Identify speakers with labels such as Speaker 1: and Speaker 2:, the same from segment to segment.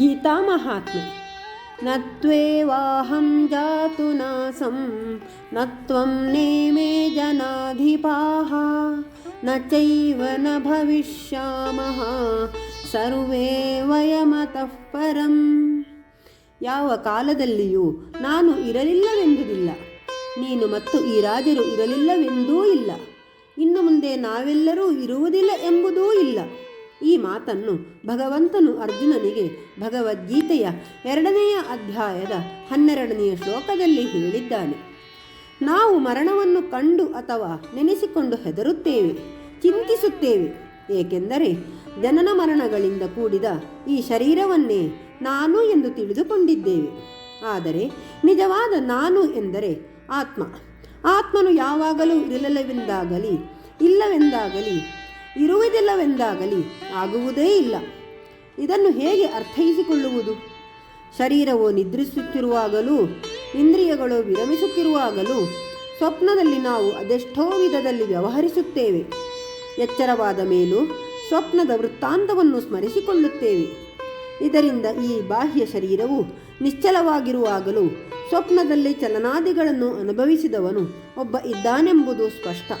Speaker 1: ಗೀತಾಮಹಾತ್ಮೆ न त्वेवाहं ಜಾತು ನಾಸಂ ನ ತ್ವಂ ನೇಮೇ जनाधिपाः ನ ಚೈವ ನ ಭವಿಷ್ಯಾಮಃ ಸರ್ವೇ ವಯಮತಃ ಪರಂ ಯಾವ ಕಾಲದಲ್ಲಿಯೂ ನಾನು ಇರಲಿಲ್ಲವೆಂದುದಿಲ್ಲ ನೀನು ಮತ್ತು ಈ ರಾಜರು ಇರಲಿಲ್ಲವೆಂದೂ ಇಲ್ಲ, ಇನ್ನು ಮುಂದೆ ನಾವೆಲ್ಲರೂ ಇರುವುದಿಲ್ಲ ಎಂಬುದೂ ಇಲ್ಲ. ಈ ಮಾತನ್ನು ಭಗವಂತನು ಅರ್ಜುನನಿಗೆ ಭಗವದ್ಗೀತೆಯ ಎರಡನೆಯ ಅಧ್ಯಾಯದ ಹನ್ನೆರಡನೆಯ ಶ್ಲೋಕದಲ್ಲಿ ಹೇಳಿದ್ದಾನೆ. ನಾವು ಮರಣವನ್ನು ಕಂಡು ಅಥವಾ ನೆನೆಸಿಕೊಂಡು ಹೆದರುತ್ತೇವೆ, ಚಿಂತಿಸುತ್ತೇವೆ, ಏಕೆಂದರೆ ಜನನ ಮರಣಗಳಿಂದ ಕೂಡಿದ ಈ ಶರೀರವನ್ನೇ ನಾನು ಎಂದು ತಿಳಿದುಕೊಂಡಿದ್ದೇವೆ. ಆದರೆ ನಿಜವಾದ ನಾನು ಎಂದರೆ ಆತ್ಮ. ಆತ್ಮನು ಯಾವಾಗಲೂ ಇರಲಿಲ್ಲವೆಂದಾಗಲಿ, ಇಲ್ಲವೆಂದಾಗಲಿ ಇರುವುದಿಲ್ಲವೆಂದಾಗಲಿ ಆಗುವುದೇ ಇಲ್ಲ. ಇದನ್ನು ಹೇಗೆ ಅರ್ಥೈಸಿಕೊಳ್ಳುವುದು? ಶರೀರವು ನಿದ್ರಿಸುತ್ತಿರುವಾಗಲೂ, ಇಂದ್ರಿಯಗಳು ವಿರಮಿಸುತ್ತಿರುವಾಗಲೂ, ಸ್ವಪ್ನದಲ್ಲಿ ನಾವು ಅದೆಷ್ಟೋ ವಿಧದಲ್ಲಿ ವ್ಯವಹರಿಸುತ್ತೇವೆ. ಎಚ್ಚರವಾದ ಮೇಲೂ ಸ್ವಪ್ನದ ವೃತ್ತಾಂತವನ್ನು ಸ್ಮರಿಸಿಕೊಳ್ಳುತ್ತೇವೆ. ಇದರಿಂದ ಈ ಬಾಹ್ಯ ಶರೀರವು ನಿಶ್ಚಲವಾಗಿರುವಾಗಲೂ ಸ್ವಪ್ನದಲ್ಲಿ ಚಲನಾದಿಗಳನ್ನು ಅನುಭವಿಸಿದವನು ಒಬ್ಬ ಇದ್ದಾನೆಂಬುದು ಸ್ಪಷ್ಟ.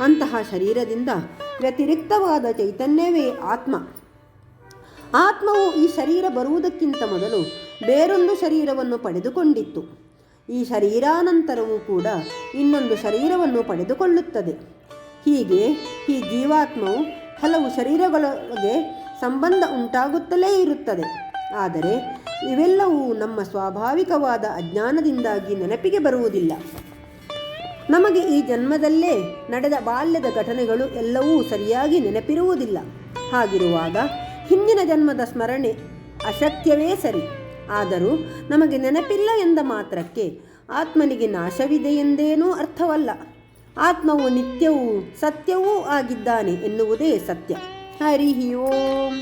Speaker 1: ಅಂತಹ ಶರೀರದಿಂದ ವ್ಯತಿರಿಕ್ತವಾದ ಚೈತನ್ಯವೇ ಆತ್ಮ. ಆತ್ಮವು ಈ ಶರೀರ ಬರುವುದಕ್ಕಿಂತ ಮೊದಲು ಬೇರೊಂದು ಶರೀರವನ್ನು ಪಡೆದುಕೊಂಡಿತ್ತು. ಈ ಶರೀರಾನಂತರವೂ ಕೂಡ ಇನ್ನೊಂದು ಶರೀರವನ್ನು ಪಡೆದುಕೊಳ್ಳುತ್ತದೆ. ಹೀಗೆ ಈ ಜೀವಾತ್ಮವು ಹಲವು ಶರೀರಗಳೊಳಗೆ ಸಂಬಂಧ ಉಂಟಾಗುತ್ತಲೇ ಇರುತ್ತದೆ. ಆದರೆ ಇವೆಲ್ಲವೂ ನಮ್ಮ ಸ್ವಾಭಾವಿಕವಾದ ಅಜ್ಞಾನದಿಂದಾಗಿ ನೆನಪಿಗೆ ಬರುವುದಿಲ್ಲ. ನಮಗೆ ಈ ಜನ್ಮದಲ್ಲೇ ನಡೆದ ಬಾಲ್ಯದ ಘಟನೆಗಳು ಎಲ್ಲವೂ ಸರಿಯಾಗಿ ನೆನಪಿರುವುದಿಲ್ಲ. ಹಾಗಿರುವಾಗ ಹಿಂದಿನ ಜನ್ಮದ ಸ್ಮರಣೆ ಅಶಕ್ಯವೇ ಸರಿ. ಆದರೂ ನಮಗೆ ನೆನಪಿಲ್ಲ ಎಂದ ಮಾತ್ರಕ್ಕೆ ಆತ್ಮನಿಗೆ ನಾಶವಿದೆ ಎಂದೇನೂ ಅರ್ಥವಲ್ಲ. ಆತ್ಮವು ನಿತ್ಯವೂ ಸತ್ಯವೂ ಆಗಿದ್ದಾನೆ ಎನ್ನುವುದೇ ಸತ್ಯ. ಹರಿ ಓಂ.